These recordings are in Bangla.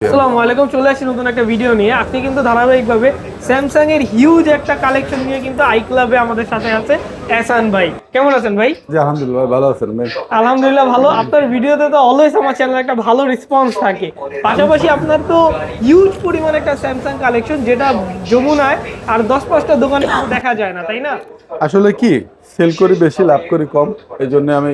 আসসালামু আলাইকুম চলে আসছি নতুন একটা ভিডিও নিয়ে। আপনি কিন্তু ধারাবাহিকভাবে স্যামসাং এর হিউজ একটা কালেকশন নিয়ে কিন্তু আই ক্লাবে আমাদের সাথে আছে এহসান ভাই। কেমন আছেন ভাই? জি আলহামদুলিল্লাহ ভালো আছেন ভাই? আলহামদুলিল্লাহ ভালো। আপনার ভিডিওতে তো অলওয়েজ আমার চ্যানেলে একটা ভালো রেসপন্স থাকে। পাশাপাশি আপনার তো হিউজ পরিমাণ একটা স্যামসাং কালেকশন যেটা যমুনায় আর দশ পাঁচটা দোকানে দেখা যায় না তাই না? আসলে কি? সেল করি বেশি লাভ করি কম। এই জন্য আমি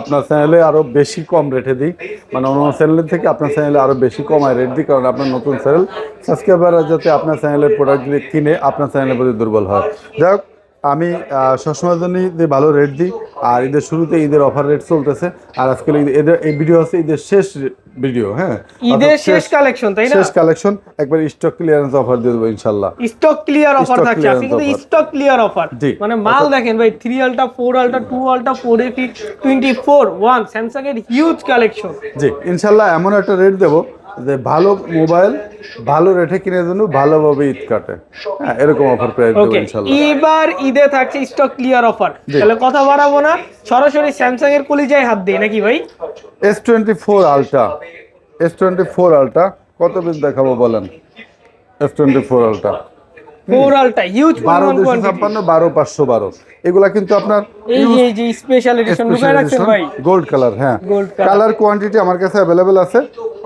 আপনার চ্যানেলে আরও বেশি কম রেটে দিই। মানে অন্য চ্যানেলের থেকে আপনার চ্যানেলে আরও বেশি কমায় রেট দিই কারণ আপনার নতুন চ্যানেল সাবস্ক্রাইবাররা যাতে আপনার চ্যানেলের প্রোডাক্টগুলি কিনে আপনার চ্যানেলের প্রতি দুর্বল হয়। যাই হোক আমি আহ, সবসময়ের জন্যই যে ভালো রেট দিই। আর ঈদের শুরুতে ঈদের অফার রেট চলতেছে। আর আজকে এদের এই ভিডিও হচ্ছে ঈদের শেষ ভিডিও হ্যাঁ। ঈদের শেষ কালেকশন তাই না? শেষ কালেকশন একবার স্টক ক্লিয়ারেন্স অফার দিয়ে দেবো ইনশাল্লাহ স্টক ক্লিয়ার অফার থাকছে আজকে কিন্তু স্টক ক্লিয়ার অফার মানে মাল দেখেন ভাই থ্রি আলটা four ultra two ultra four এফি টোয়েন্টি ফোর ওয়ান স্যামসাং এর হিউজ কালেকশন জি ইনশাল্লাহ এমন একটা রেট দেবো যে ভালো মোবাইল ভালো রেটে কিনে জন্য ভালোভাবে ঈদ কাটে। হ্যাঁ এরকম অফার প্রাইস দেবো ওকে ইনশাল্লাহ এবার ঈদে থাকছে স্টক ক্লিয়ার অফার তাহলে কথা বাড়াবো না সরাসরি স্যামসাং এর কলিজায় হাত দেই নাকি ভাই? S twenty four ultra S twenty four ultra কত পিস দেখাবো বলেন? S twenty four ultra huge বারো দুশো ছাপ্পান্ন বারো পাঁচশো বারো। এগুলা কিন্তু আপনার এই যে এই যে স্পেশাল এডিশন লুকায় রাখছেন ভাই। গোল্ড কালার হ্যাঁ। কালার কোয়ান্টিটি আমার কাছে অ্যাভেলেবেল আছে।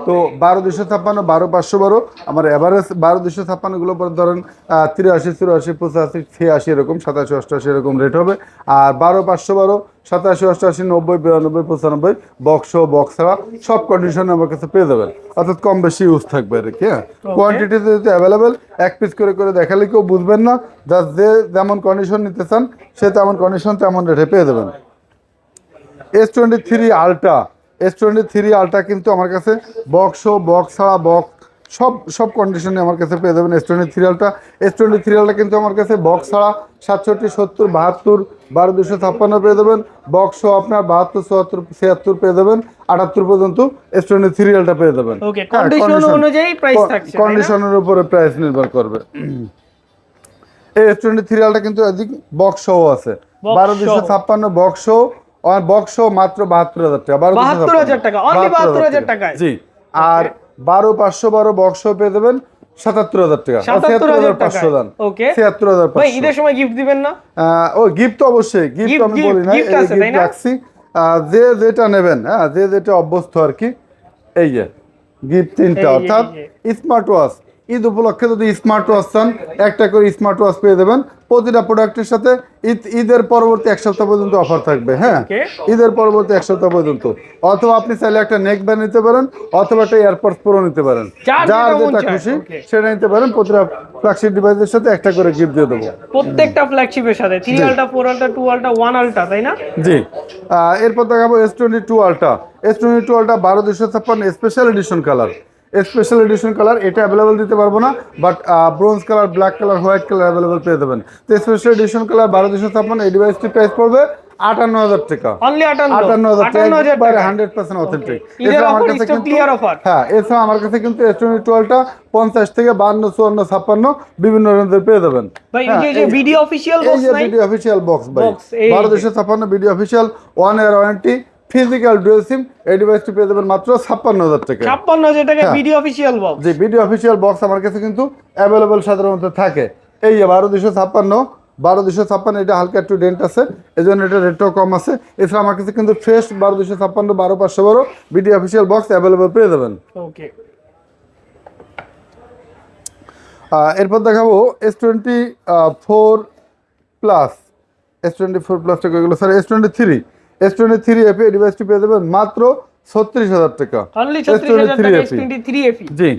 তো বারো দুশো ছাপ্পান্ন বারো পাঁচশো বারো। আমার এভারেজ বারো দুশো ছাপ্পান্নগুলো পরে ধরেন তিরাশি চুরাশি পঁচাশি ছিয়াশি এরকম সাতাশি অষ্টআশি এরকম রেট হবে। আর বারো পাঁচশো বারো সাতাশি অষ্টআশি নব্বই বিরানব্বই পঁচানব্বই বক্স বক্স ছাড়া সব কন্ডিশনে আমার কাছে পেয়ে যাবেন। অর্থাৎ কম বেশি ইউজ থাকবে আর কি হ্যাঁ? কোয়ান্টিটি যদি অ্যাভেলেবেল এক পিস করে করে দেখালে কেউ বুঝবেন না জাস্ট যে যেমন কন্ডিশন নিতে চান সে তেমন কন্ডিশন তেমন রেটে পেয়ে যাবেন। S twenty three ultra S twenty three ultra কিন্তু আমার কাছে বক্স বক্স ছাড়া বক্স সব সব কন্ডিশনে আমার কাছে পেয়ে যাবেন S twenty three ultra S twenty three কিন্তু আমার কাছে বক্স ছাড়া সাতষট্টি সত্তর বাহাত্তর বারো দুশো ছাপ্পান্ন পেয়ে যাবেন। বক্স আপনার বাহাত্তর চুয়াত্তর ছিয়াত্তর পেয়ে যাবেন। আটাত্তর পর্যন্ত এস টোয়েন্টি থ্রি পেয়ে যাবেন। হ্যাঁ? কন্ডিশনের উপরে প্রাইস নির্ভর করবে। এই এস টোয়েন্টি থ্রি কিন্তু এদিক বক্স সহ আছে। বারো দুশো ছাপ্পান্ন বক্স সহ বক্স মাত্র বাহাত্তর হাজার টাকা বারো 72,000 টাকা, only 72,000 টাকায়। জি আর বারো পাঁচশো বারো বক্স পেয়ে দেবেন সাতাত্তর হাজার টাকা। সাতাত্তর হাজার পাঁচশো দান। ওকে। ছিয়াত্তর হাজার পাঁচশো। ঈদের সময় গিফট দিবেন না? ও গিফট তো অবশ্যই গিফট আমি বলি না গিফট রাখছি। যে যেটা নেবেন হ্যাঁ যে যেটা অভ্যস্ত আর কি এই যে গিফট তিনটা অর্থাৎ স্মার্ট ওয়াচ ঈদ উপলক্ষে যদি স্মার্ট ওয়াচ চান একটা করে স্মার্ট ওয়াচ পেয়ে দেবেন প্রতিটা প্রোডাক্টের সাথে ঈদ ঈদের পরবর্তী এক সপ্তাহ পর্যন্ত অফার থাকবে হ্যাঁ? ঈদের পরবর্তী এক সপ্তাহ পর্যন্ত। অথবা আপনি চাইলে একটা নেক ব্যান্ড নিতে পারেন অথবা একটা এয়ারপডস প্রো নিতে পারেন। যার যেটা খুশি সেটা নিতে পারেন প্রতিটা ফ্ল্যাগশিপ ডিভাইসের সাথে একটা করে গিফট দিয়ে দেবো। প্রত্যেকটা ফ্ল্যাগশিপের সাথে থ্রি আলটা ফোর আলটা টু আলটা ওয়ান আলটা তাই না? জি। এরপর দেখাবো S twenty two ultra S twenty two ultra বারো দুশো ছাপ্পান্ন special edition colour special edition colour এটা অ্যাভেলেবেল দিতে পারব না but bronze colour black colour white colour available পেয়ে দেবেন তো স্পেশাল এডিশন কালার বারো দুশো ছাপ্পান্ন এই ডিভাইসটি প্রাইস পড়বে আটান্ন হাজার টাকা। আটান্ন। হাজার টাকা hundred percent authentic stock clear হ্যাঁ এছাড়া আমার কাছে কিন্তু এস টোয়েন্টি টুয়েলভটা পঞ্চাশ থেকে বান্ন চুয়ান্ন ছাপ্পান্ন বিভিন্ন রেঞ্জের পেয়ে দেবেন ভাই এই হ্যাঁ, যে- যে ভিডিও অফিসিয়াল বক্স ভাই। বারো। দুশো ছাপ্পান্ন video official one year warranty physical dual SIM এই ডিভাইসটি পেয়ে যাবেন মাত্র ছাপ্পান্ন হাজার টাকা। ছাপ্পান্ন হাজার টাকা। ভিডিও অফিসিয়াল বক্স যে ভিডিও অফিসিয়াল বক্স আমার কাছে কিন্তু অ্যাভেলেবল সাধারণত থাকে। এই যে বারো দুশো ছাপ্পান্ন বারো দুশো ছাপ্পান্ন এটা হালকা একটু ডেন্ট আছে এই জন্য এটা রেটটাও কম আছে। এছাড়া আমার কাছে কিন্তু ফ্রেশ বারো দুশো ছাপ্পান্ন বারো পাঁচশো বারো ভিডিও অফিসিয়াল বক্স অ্যাভেলেবল পেয়ে যাবেন। ওকে এরপর দেখাবো S twenty four plus S twenty four প্লাসটা sir S twenty three S twenty three AP এই ডিভাইসটি পেয়ে দেবেন মাত্র ছত্রিশ হাজার টাকা। অনলি S23 ছত্রিশ হাজার টাকা S twenty three F E G.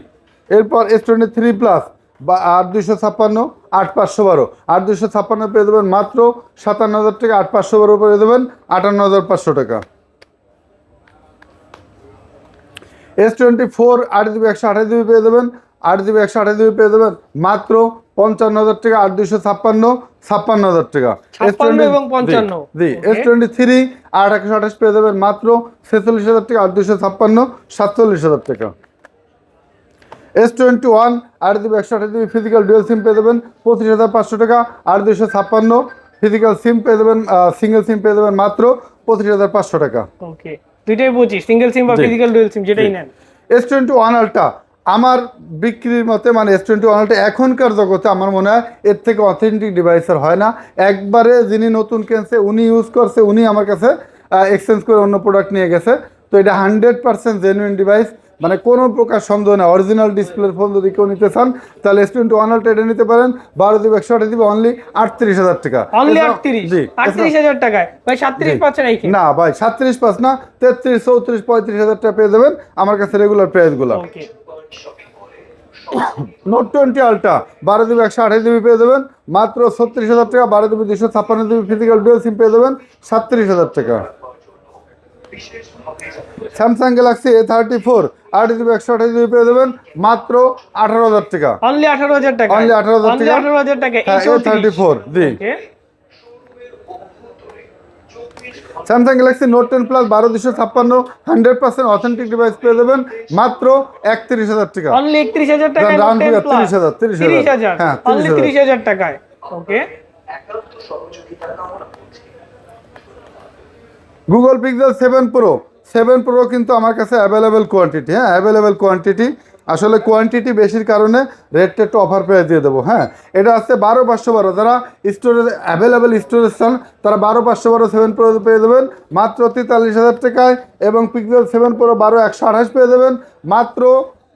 এরপর এস টোয়েন্টি থ্রি প্লাস বা আট দুশো ছাপ্পান্ন আট পাঁচশো বারো। আট দুশো ছাপ্পান্ন পেয়ে দেবেন মাত্র সাতান্ন হাজার টাকা আট পাঁচশো বারো পেয়ে দেবেন আটান্ন হাজার পাঁচশো টাকা। এস টোয়েন্টি ফোর আট জিবি একশো আঠাশ জিবি পেয়ে দেবেন আট জিবি একশো আঠাশ জিবি পেয়ে দেবেন মাত্র পঞ্চান্ন হাজার টাকা আট দুইশো ছাপ্পান্ন ছাপ্পান্ন হাজার টাকা। এবং পঞ্চান্ন। জি এস টোয়েন্টি থ্রি আট একশো আঠাশ পেয়ে যাবেন মাত্র ছেচল্লিশ হাজার টাকা আট দুইশো ছাপ্পান্ন সাতচল্লিশ হাজার টাকা। এস টোয়েন্টি ওয়ান আট জিবি একশো আঠাশ জিবি ফিজিক্যাল ডুয়েল সিম পেয়ে দেবেন পঁচিশ হাজার পাঁচশো টাকা আট দুইশো ছাপ্পান্ন ফিজিক্যাল সিম পেয়ে দেবেন সিঙ্গেল সিম পেয়ে দেবেন মাত্র পঁচিশ হাজার পাঁচশো টাকা। ওকে দুইটাই পঁচিশ সিঙ্গেল সিম বা। ফিজিক্যাল ডুয়েল সিম যেটাই নেন। এস টোয়েন্টি ওয়ান আলটা আমার বিক্রির মতে মানে এস টোয়েন্টি ওয়ানটা এখনকার জগতে আমার মনে হয় এর থেকে অথেন্টিক ডিভাইসের হয় না। একবারে যিনি নতুন কিনছে উনি ইউজ করছে উনি আমার কাছে এক্সচেঞ্জ করে অন্য প্রোডাক্ট নিয়ে গেছে। তো এটা হান্ড্রেড পার্সেন্ট জেনুইন ডিভাইস মানে কোনো প্রকার সন্দেহ নেই। অরিজিনাল ডিসপ্লের ফোন যদি কেউ নিতে চান তাহলে এস টোয়েন্টি ওয়ান এটা নিতে পারেন। বারো দিবে একশো আঠাশ দিবে অনলি আটত্রিশ হাজার টাকা। অনলি আটত্রিশ? জি আটত্রিশ হাজার টাকায়? ভাই সাতত্রিশ পাঁচ না ভাই সাতত্রিশ পাঁচ না তেত্রিশ চৌত্রিশ পঁয়ত্রিশ হাজার টাকা পেয়ে দেবেন আমার কাছে রেগুলার প্রাইসগুলো ওকে নোট টোয়েন্টি আলট্রা বারো জিবি একশো আঠাশ জিবি পেয়ে দেবেন মাত্র ছত্রিশ হাজার টাকা বারো জিবি দুশো ছাপ্পান্ন জিবি ফিজিক্যাল ডুয়েল সিম পেয়ে দেবেন সাতত্রিশ হাজার টাকা। Samsung Galaxy A thirty four আট জিবি একশো আঠাশ জিবি পেয়ে দেবেন মাত্র আঠারো হাজার টাকা। অনলি আঠারো হাজার টাকা। Only 18,000 অনলি টাকা। আঠারো হাজার টাকা। হ্যাঁ থার্টি ফোর জি। Samsung Galaxy note ten plus বারো দুশো ছাপ্পান্ন হান্ড্রেড পার্সেন্ট অথেন্টিক ডিভাইস পেয়ে দেবেন মাত্র একত্রিশ হাজার টাকা। অনলি একত্রিশ হাজার টাকা 30,000, 30,000 তিরিশ হাজার হ্যাঁ, অনলি 30,000 তিরিশ হাজার টাকায়। Okay Google Pixel seven pro seven pro কিন্তু আমার কাছে অ্যাভেলেবেল কোয়ান্টিটি হ্যাঁ অ্যাভেলেবেল কোয়ান্টিটি আসলে কোয়ান্টিটি বেশির কারণে রেটটা একটু অফার পেয়ে দিয়ে দেবো হ্যাঁ? এটা আসছে বারো পাঁচশো বারো যারা স্টোরেজ অ্যাভেলেবেল স্টোরেজ চান তারা বারো পাঁচশো বারো সেভেন প্রো পেয়ে দেবেন মাত্র তেতাল্লিশ হাজার টাকায় এবং পিক্সেল সেভেন প্রো বারো একশো আঠাশ পেয়ে দেবেন মাত্র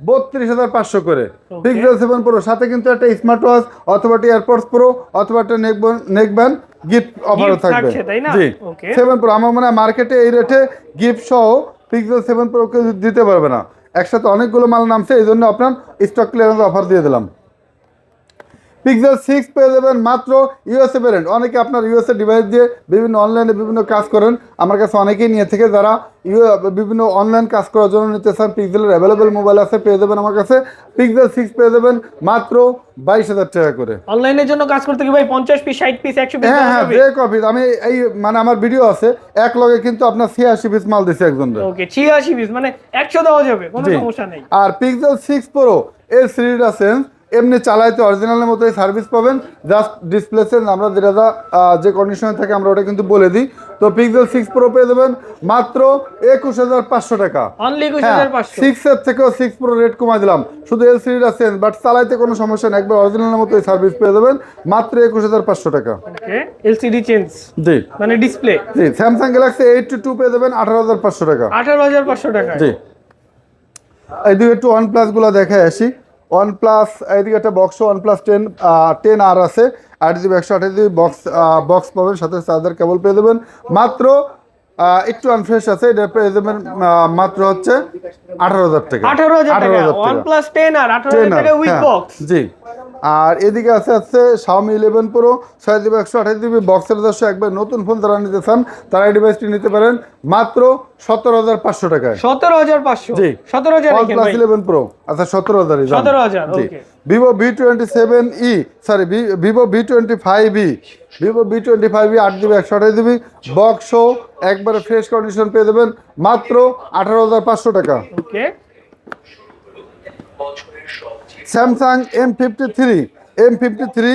বত্রিশ হাজার পাঁচশো করে। পিক্সেল সেভেন প্রো সাথে কিন্তু একটা স্মার্ট ওয়াচ অথবা একটা এয়ারপোর্টস প্রো অথবা একটা নেক নেক ব্যান্ড গিফট অফারও থাকবে। জি। সেভেন প্রো আমার মনে হয় মার্কেটে এই রেটে গিফট সহ পিক্সেল সেভেন প্রো কেউ দিতে পারবে না। একসাথে অনেকগুলো মাল নামছে এই জন্য আপনার স্টক ক্লিয়ারেন্স অফার দিয়ে দিলাম। পিক্সেল সিক্স পেয়ে যাবেন মাত্র ইউএসএ প্যারেন্ট অনেকে আপনার ইউএসএ ডিভাইস দিয়ে বিভিন্ন অনলাইনে বিভিন্ন কাজ করেন। আমার কাছে অনেকেই নিয়ে থেকে যারা ইউ বিভিন্ন অনলাইন কাজ করার জন্য নিতে চান। পিক্সেলের অ্যাভেলেবেল মোবাইল আছে পেয়ে যাবেন আমার কাছে। পিক্সেল সিক্স পেয়ে যাবেন মাত্র বাইশ হাজার টাকা করে। অনলাইনের জন্য কাজ করতে কি ভাই পঞ্চাশ পিস ষাট পিস একশো পিস হ্যাঁ হ্যাঁ যে কপি আমি এই মানে আমার ভিডিও আছে। এক লগে কিন্তু আপনার ছিয়াশি পিস মাল দিছে একজন ওকে ছিয়াশি পিস মানে একশো দেওয়া যাবে কোনো। সমস্যা নেই। আর পিক্সেল সিক্স প্রো এর থ্রিটা সেন্স এমনি চালাইতে অরিজিনালের মতোই সার্ভিস পাবেন। জাস্ট ডিসপ্লে সেন্স আমরা যেটা যা, যে কন্ডিশনে থাকে আমরা ওটা কিন্তু বলে দিই। তো পিক্সেল সিক্স প্রো পেয়ে দেবেন মাত্র একুশ হাজার পাঁচশো টাকা। একুশ হ্যাঁ সিক্স এর থেকেও সিক্স প্রো রেট কমাই দিলাম। শুধু এল সিডিটা সেন্স বাট চালাইতে কোনো সমস্যা নেই। একবার অরিজিনালের মতোই সার্ভিস পেয়ে দেবেন মাত্র একুশ হাজার পাঁচশো টাকা। এলসিডি চেঞ্জ জি। মানে ডিসপ্লে জি Samsung Galaxy eight two two পেয়ে দেবেন আঠারো হাজার পাঁচশো টাকা। আঠারো হাজার পাঁচশো টাকা জি। এইদিকে একটু ওয়ান প্লাসগুলো দেখায় আসি। ওয়ান প্লাস এইদিকে একটা box one plus ten ten আর আছে। আট জিবি একশো আঠাশ জিবি বক্স বক্স পাবেন সাথে চার্জার কেবল পেয়ে দেবেন মাত্র একটু আনফ্রেশ আছে এটা পেয়ে দেবেন মাত্র হচ্ছে আঠারো হাজার টাকা। আঠারো হাজার টাকা। 18,000 ওয়ান প্লাস টেন আর আঠারো হাজার টাকা উইথ হ্যাঁ, বক্স জি। আর এদিকে আছে আছে Xiaomi ইলেভেন প্রো ছয় জিবি একশো আঠাশ জিবি বক্সের দশশো একবার নতুন ফোন যারা নিতে চান তারা এই ডিভাইসটি নিতে পারেন মাত্র সতেরো হাজার পাঁচশো টাকায়। সতেরো হাজার পাঁচশো? জি। সতেরো হাজার প্লাস ইলেভেন প্রো আচ্ছা সতেরো হাজার দাম। 17,000, জি। Vivo V twenty seven E sorry Vivo V twenty five E Vivo V twenty five E আট জিবি একশো আঠাশ জিবি বক্স একবারে ফ্রেশ কন্ডিশন পেয়ে দেবেন মাত্র আঠারো হাজার পাঁচশো টাকা। Okay Samsung M fifty three M fifty three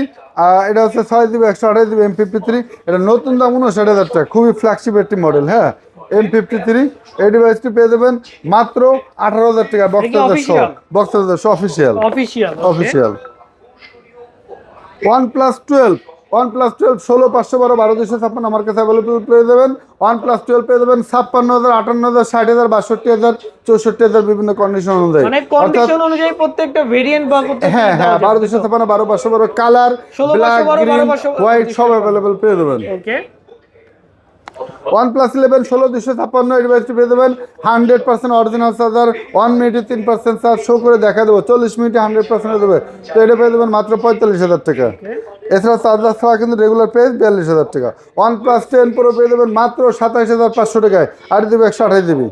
এটা হচ্ছে ছয় জিবি একশো আঠাশ জিবি এম ফিফটি থ্রি এটা নতুন দাম উনষাট হাজার টাকা খুবই ফ্ল্যাগশিপ একটি মডেল হ্যাঁ? এম ফিফটি থ্রি এই ডিভাইসটি পেয়ে দেবেন মাত্র আঠারো হাজার টাকা বক্স এটা হাজার শো বক্সার show official official official one plus twelve one plus twelve ষোলো পাঁচশো বারো বারো দুশো ছাপ্পান্ন আমার কাছে অ্যাভেলেবল পেয়ে যাবেন। ওয়ান প্লাস টুয়েলভ পেয়ে যাবেন ছাপ্পান্ন হাজার আটান্ন হাজার ষাট হাজার বাষট্টি হাজার চৌষট্টি হাজার বিভিন্ন কন্ডিশন অনুযায়ী। মানে কন্ডিশন অনুযায়ী প্রত্যেকটা ভেরিয়েন্ট বা হ্যাঁ হ্যাঁ বারো দুশো ছাপ্পান্ন বারো পাঁচশো বারো কালার ব্ল্যাক গ্রিন হোয়াইট সব অ্যাভেলেবল পেয়ে যাবেন। ওকে ওয়ান প্লাস ইলেভেন ষোলো দুশো ছাপ্পান্ন ডিভাইসটি পেয়ে দেবেন। Hundred percent original charger one মিনিটে তিন পার্সেন্ট চার্জ শো করে দেখা দেবো। চল্লিশ মিনিটে হান্ড্রেড পার্সেন্ট দেবে। তো এটা পেয়ে দেবেন মাত্র পঁয়তাল্লিশ হাজার টাকা। এছাড়া চার্জার ছাড়া কিন্তু রেগুলার প্রাইস বিয়াল্লিশ হাজার টাকা। ওয়ান প্লাস টেন প্রো পেয়ে দেবেন মাত্র সাতাইশ হাজার পাঁচশো টাকায়। আট জিবি একশো আঠাশ জিবি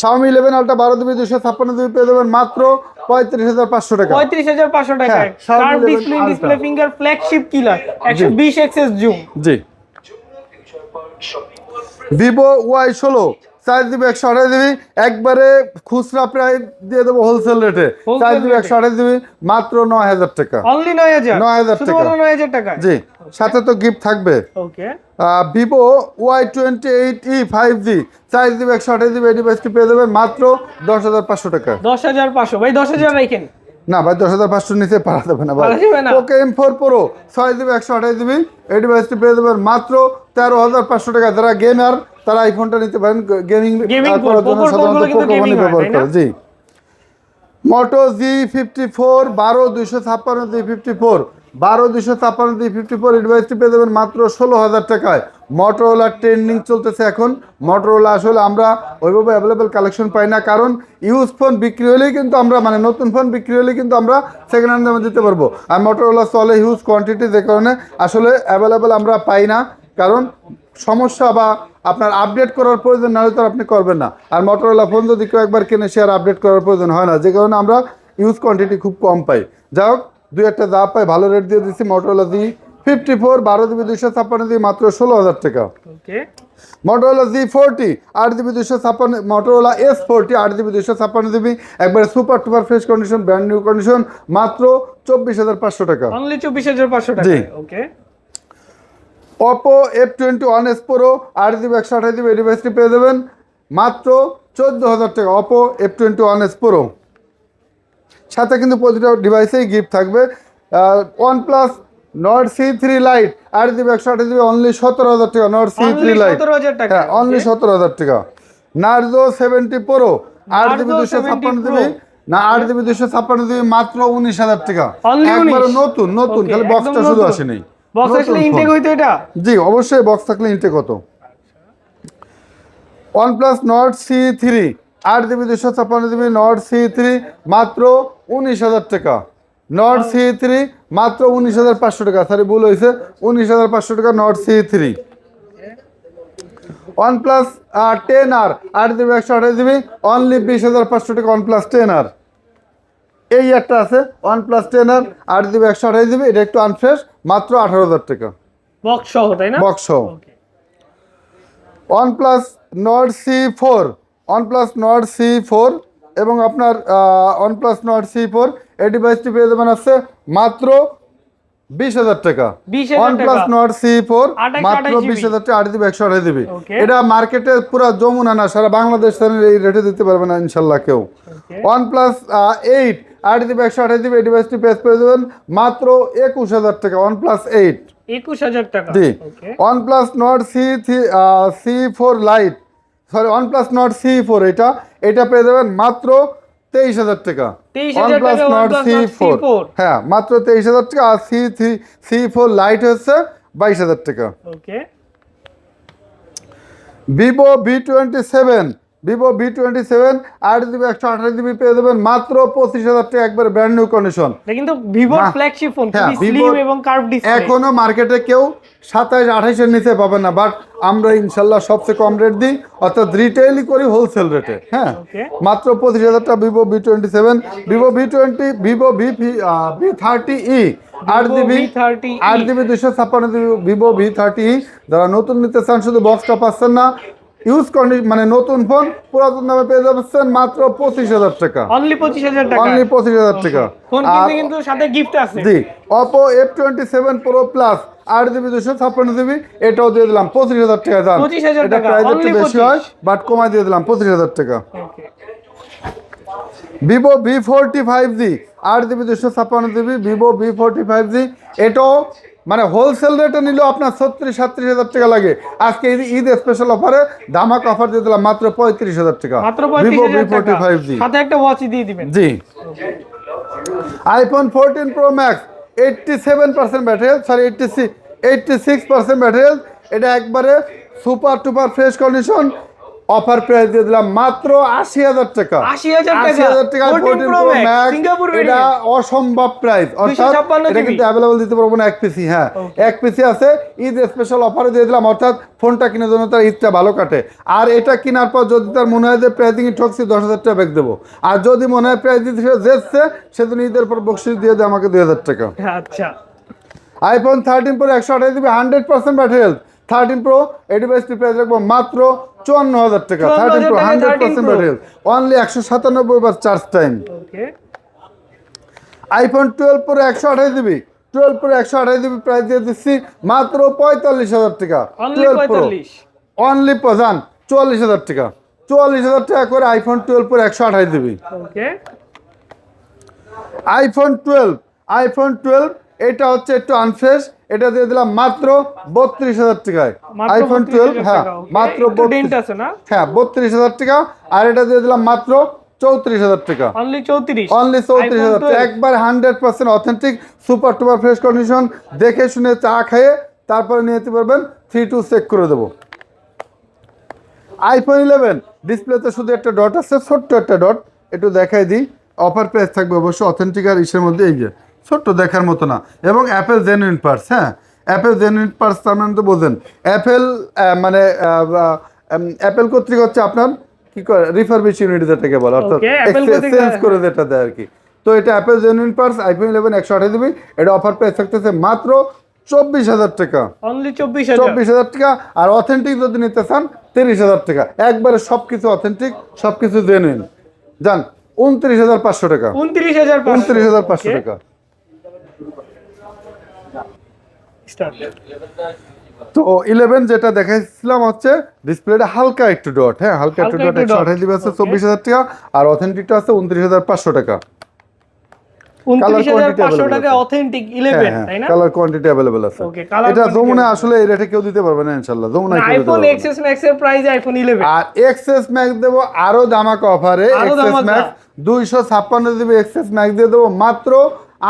Xiaomi ইলেভেন আলটা বারো জিবি দুশো ছাপ্পান্ন জিবি পেয়ে দেবেন মাত্র পঁয়ত্রিশ হাজার পাঁচশো টাকা। পঁয়ত্রিশ হাজার পাঁচশো 11 display display finger flagship killer একশো বিশ এক্সএস জুম জি। ভিভো ওয়াই ষোলো। চার্জ দিবি একশো আঠাশ দিবি। একবারে খুচরা প্রায় দিয়ে দেবো হোলসেল রেটে চার্জ দিবি একশো আঠাশ দিবি মাত্র নয় হাজার টাকা। অনলি নয় হাজার? 9,000 টাকা। নয় হাজার টাকা জি সাথে তো গিফট থাকবে। Okay Vivo Y twenty eight E five G charge দিবে একশো আঠাশ দিবি এই ডিভাইসটি পেয়ে যাবেন মাত্র দশ হাজার পাঁচশো টাকা। দশ হাজার পাঁচশো। ভাই দশ হাজার রাখেন না ভাই দশ হাজার পাঁচশো নিচে পারা যাবে না ভাই? ওকে এম ফোর প্রো ছয় জিবি একশো আঠাশ জিবি এই ডিভাইসটি পেয়ে যাবেন মাত্র তেরো হাজার পাঁচশো টাকা। যারা গেমার তারা আইফোনটা নিতে পারেন গেমিং করার জন্য সাধারণত হয়, ব্যবহার করে জি। মোটো জি ফিফটি ফোর বারো দুইশো ছাপ্পান্ন জি ফিফটি ফোর বারো দুইশো ছাপ্পান্ন জি ফিফটি ফোর ডিভাইসটি পেয়ে যাবেন মাত্র ষোলো হাজার টাকায়। মোটরোলা ট্রেন্ডিং চলতেছে এখন। মোটরোলা আসলে আমরা ওইভাবে অ্যাভেলেবেল কালেকশন পাই না, কারণ ইউজ ফোন বিক্রি হলেই কিন্তু আমরা মানে নতুন ফোন বিক্রি হলেই কিন্তু আমরা সেকেন্ড হ্যান্ড দামে দিতে পারব। আর মোটরোলা চলে হিউজ কোয়ান্টিটি যে কারণে আসলে অ্যাভেলেবেল আমরা পাই না, কারণ সমস্যা বা আপনার আপডেট করার প্রয়োজন না হলে তো আপনি করবেন না। আর মোটরোলা ফোন যদি কেউ একবার কিনে, সে আর আপডেট করার প্রয়োজন হয় না। যে কারণে আমরা ইউজ কোয়ান্টিটি খুব কম পাই। যাই হোক, দুই একটা যা পাই, ভালো রেট দিয়ে দিচ্ছি মোটরোলা দি ফিফটি ফোর বারো জিবি দুইশো ছাপ্পান্ন দিয়ে মাত্র ষোলো হাজার টাকা। ওকে। মোটরোলা জি ফোরটি আট জিবি দুশো ছাপ্পান্ন মোটরোলা এস ফোরটি আট জিবি দুশো ছাপ্পান্ন জিবি একবারে super duper fresh condition brand new condition মাত্র চব্বিশ হাজার পাঁচশো টাকা। অনলি চব্বিশ হাজার পাঁচশো টাকা। Okay. Oppo F twenty one S pro আট জিবি একশো আঠাশ জিবি ডিভাইসটি পেয়ে যাবেন। মাত্র চোদ্দ হাজার টাকা Oppo F twenty one S pro সাথে কিন্তু প্রতিটা ডিভাইসেই গিফট থাকবে। One plus Nord C three lite আট জিবি একশো আঠাশ জিবি অনলি সতেরো হাজার টাকা নট সি থ্রি লাইট হ্যাঁ অনলি সতেরো হাজার টাকা। নার্জো সেভেন্টি প্রো আট Narzo জিবি দুশো 70 ছাপ্পান্ন Pro। না আট জিবি দুশো ছাপ্পান্ন জিবি মাত্র উনিশ হাজার টাকা। একবারে নতুন নতুন খালি বক্সটা শুধু আসেনি জি অবশ্যই বক্স থাকলে ইনটেক হতো। ওয়ানপ্লাস নট সি থ্রি আট জিবি দুশো ছাপ্পান্ন জিবি নট সি থ্রি মাত্র উনিশ হাজার টাকা। নট সি থ্রি মাত্র উনিশ হাজার পাঁচশো টাকা। সরি ভুল হয়েছে। উনিশ হাজার পাঁচশো টাকা Nord C three OnePlus ten R আট জিবি একশো আঠাশ জিবি অনলি বিশ হাজার পাঁচশো টাকা ওয়ান প্লাস টেন আর এই একটা আছে ওয়ান প্লাস টেন আর আট জিবি একশো আঠাশ জিবি এটা একটু আনফ্রেশ মাত্র আঠারো হাজার টাকা। বক্স সহ তাই না? বক্স সহ। Okay. OnePlus Nord C four OnePlus Nord C four এবং আপনার one plus Nord C four এই ডিভাইসটি পেয়ে যাবেন আছে মাত্র বিশ হাজার টাকা। 20,000 ওয়ানপ্লাস টাকা। নট সি ফোর মাত্র বিশ হাজার টাকা আট জিবি একশো জিবি Okay. এটা মার্কেটে পুরো যমুনা না সারা বাংলাদেশ এই রেটে দিতে পারবে না ইনশাল্লাহ কেউ। ওয়ান প্লাস এইট আট জিবি একশো আঠাশ জিবি এই ডিভাইসটি পেয়ে পেয়ে যাবেন মাত্র একুশ হাজার টাকা ওয়ান প্লাস এইট একুশ হাজার টাকা। জি। Okay OnePlus Nord C three C four lite sorry OnePlus Nord C four এটা। এটা পেয়ে যাবেন মাত্র তেইশ হাজার টাকা। 23,000 OnePlus Nord C4 C4 হ্যাঁ মাত্র তেইশ হাজার টাকা আর C three C four lite হচ্ছে বাইশ হাজার টাকা। Okay Vivo V twenty seven Vivo V twenty seven আট জিবি একশো আঠাশ জিবি পেয়ে যাবেন মাত্র পঁচিশ হাজার টাকা একবারে ব্র্যান্ড নিউ কন্ডিশন কিন্তু বাহ। ফ্ল্যাগশিপ ফোন হ্যাঁ, এবং কার্ভ ডিসপ্লে এখনও মার্কেটে কেউ সাতাইশ আঠাইশের নিচে পাবেন না বাট আমরা ইনশাল্লাহ সবচেয়ে কম রেট দিই অর্থাৎ রিটেলই করি হোলসেল রেটে হ্যাঁ। মাত্র পঁচিশ হাজার টাকা Vivo V twenty seven Vivo V twenty Vivo V V thirty E আট জিবি আট জিবি দুশো ছাপ্পান্ন GB Vivo V thirty E যারা নতুন নিতে চান শুধু বক্সটা পাচ্ছেন না ইউজ কন্ডিশন মানে নতুন ফোন পুরাতন দামে পেয়ে যাচ্ছেন মাত্র পঁচিশ হাজার টাকা। অনলি পঁচিশ হাজার টাকা। অনলি পঁচিশ হাজার টাকা। ফোন কিনতে সাথে গিফট আছে। জি Oppo F twenty seven pro plus আট জিবি দুশো ছাপ্পান্ন জিবি এটাও দিয়ে দিলাম পঁচিশ হাজার টাকা দাম 25,000 এটা টাকা, প্রাইস একটু বেশি হয় বাট কমাই দিয়ে দিলাম পঁচিশ হাজার টাকা। Vivo V forty five G আট জিবি দুশো ছাপ্পান্ন GB Vivo V forty five G এটাও মানে হোলসেল রেটে নিলেও আপনার ছত্রিশ সাতত্রিশ হাজার টাকা লাগে। আজকে ঈদ স্পেশাল অফারে ধামাক অফার দিয়ে দিলাম মাত্র পঁয়ত্রিশ হাজার টাকা। ভিভো ভি হাজার ফাইভ জি সাথে একটা ওয়াচ দিয়ে দিবেন। জি। IPhone fourteen pro max eighty seven percent battery sorry eighty eighty six percent battery এটা একবারে super duper fresh condition offer price দিয়ে দিলাম মাত্র আশি হাজার টাকা। আশি হাজার টাকা। 14 fourteen Pro pro Max, max Singapore এটা অসম্ভব প্রাইস অর্থাৎ এটা কিন্তু অ্যাভেলেবল দিতে পারব না এক পিসি হ্যাঁ। এক পিসি আছে ঈদ স্পেশাল অফারে দিয়ে দিলাম অর্থাৎ ফোনটা কিনে জন্য তার ঈদটা ভালো কাটে। আর এটা কেনার পর যদি তার মনে হয় যে প্রাইজিং ঠকছি দশ হাজার টাকা ব্যাগ দেবো। আর যদি মনে হয় প্রাইজ দিতে সে যেচ্ছে সেদিন ঈদের পর বকশিস দিয়ে দেয় আমাকে দুই হাজার টাকা। আচ্ছা। আইফোন থার্টিন প্রো একশো আঠাশ GB hundred percent battery health thirteen pro এই ডিভাইসটি প্রাইস রাখব মাত্র চুয়ান্ন হাজার টাকা thirteen pro hundred percent battery only একশো সাতানব্বই বার charge time iPhone twelve pro একশো আঠাশ জিবি টুয়েলভ প্রো একশো আঠাশ জিবি প্রাইস দিয়ে দিচ্ছি মাত্র পঁয়তাল্লিশ হাজার টাকা। টুয়েলভ প্রো অনলি প্রধান চুয়াল্লিশ হাজার টাকা। চুয়াল্লিশ হাজার টাকা করে আইফোন টুয়েলভ প্রো একশো আঠাশ GB iPhone twelve iPhone twelve এটা হচ্ছে একটু আনফ্রেশ এটা দিয়ে দিলাম মাত্র বত্রিশ হাজার টাকায়। আইফোন টুয়েলভ হ্যাঁ মাত্র হ্যাঁ বত্রিশ হাজার টাকা। আর এটা দিয়ে দিলাম মাত্র চৌত্রিশ হাজার টাকা। অনলি চৌত্রিশ? অনলি চৌত্রিশ হাজার টাকা একবার hundred percent authentic super duper fresh condition দেখে শুনে চা খেয়ে তারপরে নিয়ে যেতে পারবেন থ্রি টু চেক করে দেবো। আইফোন ইলেভেন ডিসপ্লেতে শুধু একটা ডট আছে ছোট্ট একটা ডট একটু দেখাই দিই। অফার প্রাইস থাকবে অবশ্যই অথেন্টিক আর ইসের মধ্যে এই যে। ছোট্ট দেখার মতো না। এবং অ্যাপেল জেনুইন পার্স হ্যাঁ? অ্যাপেল জেনুইন পার্স তার মানে তো বোঝেন। অ্যাপেল মানে অ্যাপেল কর্তৃক হচ্ছে আপনার কি করে রিফারবিশ ইউনিট যেটাকে বলে অর্থাৎ Okay, Apple কর্তৃক- চেঞ্জ করে যেটা দেয় আর কি তো এটা Apple genuine purse iPhone eleven একশো আঠাশ জিবি এটা অফার প্রাইস থাকতেছে মাত্র চব্বিশ হাজার টাকা। অনলি চব্বিশ চব্বিশ হাজার টাকা আর অথেন্টিক যদি নিতে চান তিরিশ হাজার টাকা। একবারে সব কিছু অথেন্টিক সব কিছু জেনুইন যান উনত্রিশ হাজার পাঁচশো টাকা। উনত্রিশ হাজার উনত্রিশ হাজার পাঁচশো টাকা। তো ইলেভেন যেটা দেখাইছিলাম হচ্ছে ডিসপ্লেটা হালকা একটু ডট হ্যাঁ? হালকা একটু ডট একশো আঠাশ জিবি আছে চব্বিশ হাজার টাকা। আর অথেন্টিকটা আছে উনত্রিশ হাজার পাঁচশো টাকা। কালার কোয়ান্টিটি অ্যাভেলেবল আছে। এটা quantity যমুনা আসলে এই রেটে কেউ দিতে পারবে না যমুনা কেউ আইফোন এক্সএস ম্যাক্স এর প্রাইস আইফোন ইলেভেন আর এক্সএস ম্যাক্স দেবো আরও দামাক অফারে এক্সএস ম্যাক্স দুইশো ছাপ্পান্ন জিবি এক্সএস ম্যাক্স দিয়ে দেবো মাত্র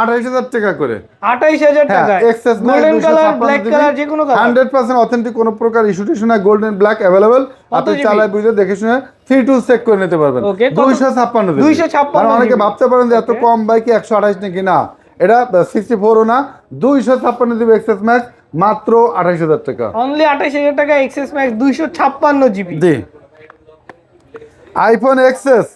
আঠাইশ হাজার টাকা করে। আঠাইশ হাজার টাকা XS golden colour black colour যে কোনো হান্ড্রেড পার্সেন্ট অথেন্টিক কোনো প্রকার ইস্যু টিস্যু না গোল্ডেন ব্ল্যাক অ্যাভেলেবল আপনি চালায় বুঝে দেখে শুনে থ্রি টু চেক করে নিতে পারবেন। Okay, কত? দুইশো ছাপ্পান্ন 256 মানে অনেকে ভাবতে পারেন যে এত কম বাইকে একশো আঠাইশ নাকি? না এটা সিক্সটি ফোরও না দুইশো ছাপ্পান্ন জিবি এক্সএস ম্যাক্স মাত্র আঠাইশ হাজার টাকা। অনলি আঠাইশ হাজার টাকা এক্সএস ম্যাক্স দুইশো ছাপ্পান্ন জিবি জি। IPhone XS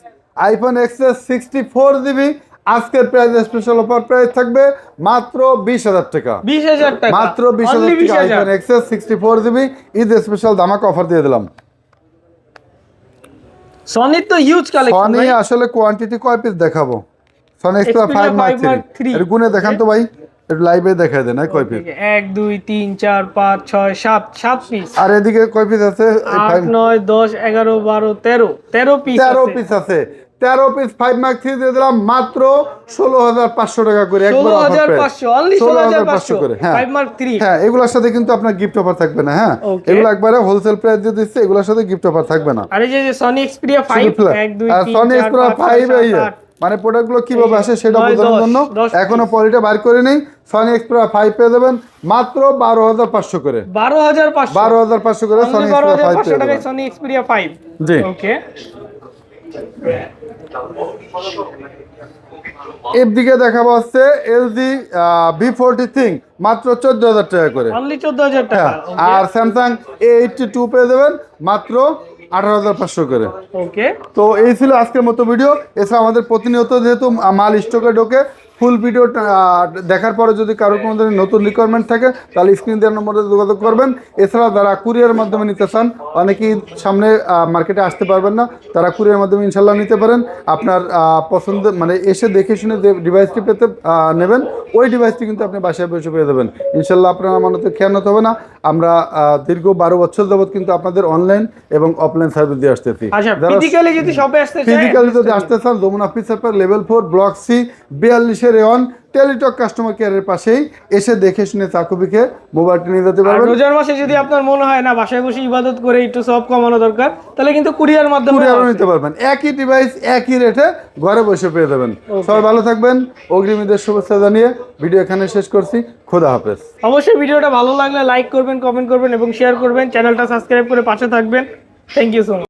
iPhone XS sixty four GB আজকের প্রাইস স্পেশাল অফার প্রাইস থাকবে মাত্র বিশ হাজার টাকা। বিশ হাজার টাকা। মাত্র বিশ হাজার টাকা iPhone XS sixty four GB Eid special ধামাকা অফার দিয়ে দিলাম। সনির তো হিউজ কালেকশন সনি আসলে কোয়ান্টিটি কয় পিস দেখাবো? Sony extra five mark three এর গুনে দেখান তো ভাই। একটু লাইভে দেখাই দেন হ্যাঁ, কয় পিস এক দুই তিন চার পাঁচ ছয় সাত সাত পিস আর এদিকে কয় পিস আছে? আট নয় দশ এগারো বারো তেরো। তেরো পিস তেরো পিস আছে। তেরো পিস ফাইভ মার্ক থ্রি দিয়ে দিলাম মাত্র ষোলো হাজার পাঁচশো টাকা করে ষোলো হাজার পাঁচশো করে হ্যাঁ। হ্যাঁ এগুলোর সাথে কিন্তু আপনার গিফট অফার থাকবে না হ্যাঁ। এগুলো একবারে হোলসেল প্রাইস দিয়ে দিচ্ছে এগুলোর সাথে গিফট অফার থাকবে না। আর এই যে Sony Xperia five Sony five এই মানে প্রোডাক্টগুলো কীভাবে আসে সেটা বোঝানোর জন্য এখনও পলিটা বার করে নেই। সনি এক্সপ্লোরার ফাইভ পেয়ে দেবেন মাত্র বারো হাজার পাঁচশো করে। বারো হাজার বারো হাজার পাঁচশো করে ফাইভ পেয়ে Sony Xperia five G. Okay এর দিকে দেখাবো হচ্ছে এলজি বি ফোরটি থিং মাত্র চোদ্দ হাজার টাকা করে। চোদ্দ হাজার টাকা। হ্যাঁ আর স্যামসাং এ এইটটি টু পেয়ে দেবেন মাত্র আঠারো হাজার পাঁচশো করে। ওকে তো এই ছিল আজকের মতো ভিডিও। এছাড়া আমাদের প্রতিনিয়ত যেহেতু মাল স্টকে ঢোকে ফুল ভিডিও দেখার পরে যদি কারও কোনো ধরনের নতুন রিকোয়ারমেন্ট থাকে তাহলে স্ক্রিন দেওয়ার নম্বরে যোগাযোগ করবেন। এছাড়া যারা কুরিয়ার মাধ্যমে নিতে চান অনেকেই সামনে মার্কেটে আসতে পারবেন না। তারা কুরিয়ার মাধ্যমে ইনশাল্লাহ নিতে পারেন। আপনার আহ, পছন্দের মানে এসে দেখে শুনে যে ডিভাইসটি পেতে নেবেন ওই ডিভাইসটি কিন্তু আপনি বাসায় বসে পেয়ে দেবেন ইনশাল্লাহ আপনার আমাদের খেয়ানত হবে না। আমরা দীর্ঘ বারো বছর যাবৎ কিন্তু আপনাদের অনলাইন এবং অফলাইন সার্ভিস দিয়ে আসতেছি। আচ্ছা ফিজিক্যালি যদি আসতে ফিজিক্যালি যদি আসতে চান Jamuna পিসার level four block C বিয়াল্লিশের A1 Teletalk customer কেয়ারের পাশেই এসে দেখে শুনে চাকুবিকে মোবাইলটি নিয়ে যেতে পারবেন। রোজার মাসে যদি আপনার মনে হয় না বাসায় বসে ইবাদত করে একটু সব কমানো দরকার তাহলে কিন্তু কুরিয়ার মাধ্যমে কুরিয়ারও নিতে পারবেন। একই ডিভাইস একই রেটে ঘরে বসে পেয়ে যাবেন। সবাই ভালো থাকবেন। অগ্রিমীদের শুভেচ্ছা জানিয়ে ভিডিও এখানে শেষ করছি। খোদা হাফেজ। অবশ্যই ভিডিওটা ভালো লাগলে লাইক করবেন কমেন্ট করবেন এবং শেয়ার করবেন। চ্যানেলটা সাবস্ক্রাইব করে পাশে থাকবেন। Thank you so much